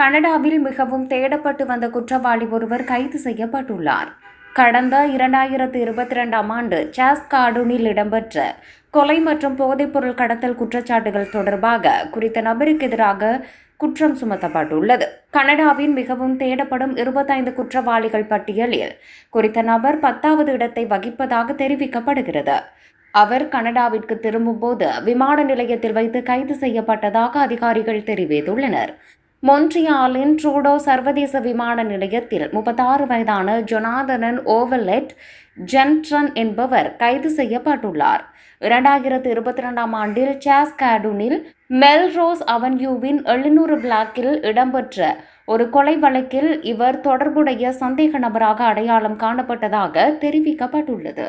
கனடாவில் மிகவும் தேடப்பட்டு வந்த குற்றவாளி ஒருவர் கைது செய்யப்பட்டுள்ளார். கடந்த இரண்டாயிரத்து இருபத்தி ரெண்டாம் ஆண்டு சாஸ் கார்டூனில் இடம்பெற்ற கொலை மற்றும் போதைப்பொருள் கடத்தல் குற்றச்சாட்டுகள் தொடர்பாக குறித்த நபருக்கு எதிராக குற்றம் சுமத்தப்பட்டுள்ளது. கனடாவின் மிகவும் தேடப்படும் இருபத்தைந்து குற்றவாளிகள் பட்டியலில் குறித்த நபர் பத்தாவது இடத்தை வகிப்பதாக தெரிவிக்கப்படுகிறது. அவர் கனடாவிற்கு திரும்பும்போது விமான நிலையத்தில் வைத்து கைது செய்யப்பட்டதாக அதிகாரிகள் தெரிவித்துள்ளனர். மொன்ட்ரியாலின் ட்ரூடோ சர்வதேச விமான நிலையத்தில் முப்பத்தாறு வயதான ஜொனாதனன் ஓவலெட் ஜென்ட்ரன் என்பவர் கைது செய்யப்பட்டுள்ளார். இரண்டாயிரத்து இருபத்தி ரெண்டாம் ஆண்டில் சாஸ் கார்டூனில் மெல்ரோஸ் அவன்யூவின் எழுநூறு பிளாக்கில் இடம்பெற்ற ஒரு கொலை வழக்கில் இவர் தொடர்புடைய சந்தேக நபராக அடையாளம் காணப்பட்டதாக தெரிவிக்கப்பட்டுள்ளது.